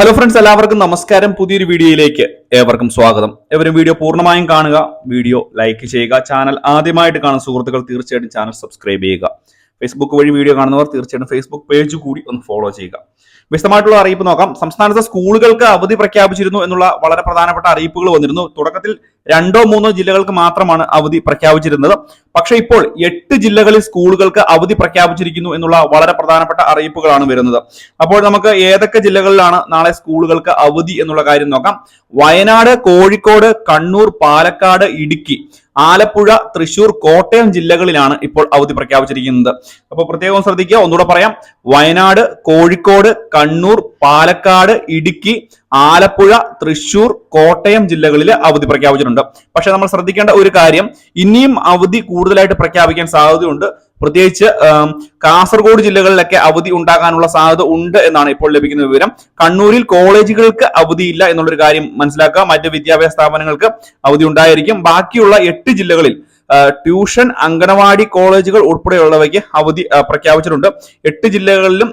Hello friends എല്ലാവർക്കും നമസ്കാരം. പുതിയൊരു വീഡിയോയിലേക്ക് ഏവർക്കും സ്വാഗതം. ഏവരും വീഡിയോ പൂർണമായും കാണുക വീഡിയോ ലൈക്ക് ചെയ്യുക ചാനൽ ആദ്യമായിട്ട് കാണുന്ന സുഹൃത്തുക്കൾ തീർച്ചയായിട്ടും ചാനൽ സബ്സ്ക്രൈബ് ചെയ്യുക. ഫേസ്ബുക്ക് വഴി വീഡിയോ കാണുന്നവർ തീർച്ചയായിട്ടും ഫേസ്ബുക്ക് പേജ് കൂടി ഒന്ന് ഫോളോ ചെയ്യുക. വിശദമായിട്ടുള്ള അറിയിപ്പ് നോക്കാം. സംസ്ഥാനത്തെ സ്കൂളുകൾക്ക് അവധി പ്രഖ്യാപിച്ചിരുന്നു എന്നുള്ള വളരെ പ്രധാനപ്പെട്ട അറിയിപ്പുകൾ വന്നിരുന്നു. തുടക്കത്തിൽ രണ്ടോ മൂന്നോ ജില്ലകൾക്ക് മാത്രമാണ് അവധി പ്രഖ്യാപിച്ചിരുന്നത്. പക്ഷേ ഇപ്പോൾ എട്ട് ജില്ലകളിൽ സ്കൂളുകൾക്ക് അവധി പ്രഖ്യാപിച്ചിരിക്കുന്നു എന്നുള്ള വളരെ പ്രധാനപ്പെട്ട അറിയിപ്പുകളാണ് വരുന്നത്. അപ്പോൾ നമുക്ക് ഏതൊക്കെ ജില്ലകളിലാണ് നാളെ സ്കൂളുകൾക്ക് അവധി എന്നുള്ള കാര്യം നോക്കാം. വയനാട് കോഴിക്കോട് കണ്ണൂർ പാലക്കാട് ഇടുക്കി. ആലപ്പുഴ തൃശൂർ കോട്ടയം ജില്ലകളിലാണ് ഇപ്പോൾ അവധി പ്രഖ്യാപിച്ചിരിക്കുന്നത്. അപ്പോൾ പ്രത്യേകം ശ്രദ്ധിക്കുക ഒന്നുകൂടെ പറയാം. വയനാട് കോഴിക്കോട് കണ്ണൂർ പാലക്കാട് ഇടുക്കി ആലപ്പുഴ തൃശൂർ കോട്ടയം ജില്ലകളിൽ അവധി പ്രഖ്യാപിച്ചിട്ടുണ്ട്. പക്ഷെ നമ്മൾ ശ്രദ്ധിക്കേണ്ട ഒരു കാര്യം ഇനിയും അവധി കൂടുതലായിട്ട് പ്രഖ്യാപിക്കാൻ സാധ്യതയുണ്ട്. പ്രത്യേകിച്ച് കാസർഗോഡ് ജില്ലകളിലൊക്കെ അവധി ഉണ്ടാകാനുള്ള സാധ്യത ഉണ്ട് എന്നാണ് ഇപ്പോൾ ലഭിക്കുന്ന വിവരം. കണ്ണൂരിൽ കോളേജുകൾക്ക് അവധിയില്ല എന്നുള്ളൊരു കാര്യം മനസ്സിലാക്കുക. മറ്റ് വിദ്യാഭ്യാസ സ്ഥാപനങ്ങൾക്ക് അവധി ഉണ്ടായിരിക്കും. ബാക്കിയുള്ള എട്ട് ജില്ലകളിൽ ട്യൂഷൻ അങ്കണവാടി കോളേജുകൾ ഉൾപ്പെടെയുള്ളവയ്ക്ക് അവധി പ്രഖ്യാപിച്ചിട്ടുണ്ട്. എട്ട് ജില്ലകളിലും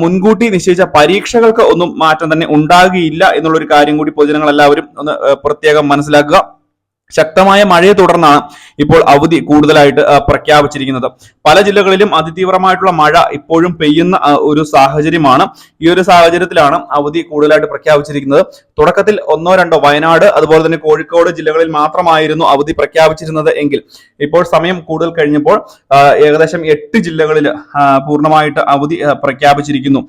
മുൻകൂട്ടി നിശ്ചയിച്ച പരീക്ഷകൾക്ക് ഒന്നും മാറ്റം തന്നെ ഉണ്ടാകുകയില്ല എന്നുള്ളൊരു കാര്യം കൂടി പൊതുജനങ്ങൾ എല്ലാവരും ഒന്ന് പ്രത്യേകം മനസ്സിലാക്കുക. ശക്തമായ മഴയെ തുടർന്നാണ് ഇപ്പോൾ അവധി കൂടുതലായിട്ട് പ്രഖ്യാപിച്ചിരിക്കുന്നത്. പല ജില്ലകളിലും അതിതീവ്രമായിട്ടുള്ള മഴ ഇപ്പോഴും പെയ്യുന്ന ഒരു സാഹചര്യമാണ്. ഈ ഒരു സാഹചര്യത്തിലാണ് അവധി കൂടുതലായിട്ട് പ്രഖ്യാപിച്ചിരിക്കുന്നത്. തുടക്കത്തിൽ ഒന്നോ രണ്ടോ വയനാട് അതുപോലെ തന്നെ കോഴിക്കോട് ജില്ലകളിൽ മാത്രമായിരുന്നു അവധി പ്രഖ്യാപിച്ചിരുന്നത് എങ്കിൽ ഇപ്പോൾ സമയം കൂടുതൽ കഴിഞ്ഞപ്പോൾ ഏകദേശം എട്ട് ജില്ലകളിൽ പൂർണമായിട്ട് അവധി പ്രഖ്യാപിച്ചിരിക്കുന്നു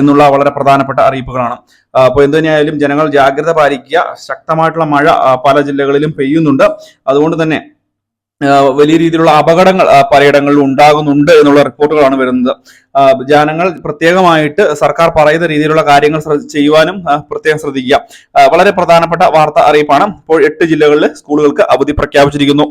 എന്നുള്ള വളരെ പ്രധാനപ്പെട്ട അറിയിപ്പുകളാണ്. അപ്പോൾ എന്തു തന്നെയായാലും ജനങ്ങൾ ജാഗ്രത പാലിക്കുക. ശക്തമായിട്ടുള്ള മഴ പല ജില്ലകളിലും പെയ്യുന്നുണ്ട്. അതുകൊണ്ട് തന്നെ വലിയ രീതിയിലുള്ള അപകടങ്ങൾ പലയിടങ്ങളിലും ഉണ്ടാകുന്നുണ്ട് എന്നുള്ള റിപ്പോർട്ടുകളാണ് വരുന്നത്. ജനങ്ങൾ പ്രത്യേകമായിട്ട് സർക്കാർ പറയുന്ന രീതിയിലുള്ള കാര്യങ്ങൾ ചെയ്യുവാനും പ്രത്യേകം ശ്രദ്ധിക്കുക. വളരെ പ്രധാനപ്പെട്ട വാർത്ത അറിയിപ്പാണ്. ഇപ്പോൾ എട്ട് ജില്ലകളിൽ സ്കൂളുകൾക്ക് അവധി പ്രഖ്യാപിച്ചിരിക്കുന്നു.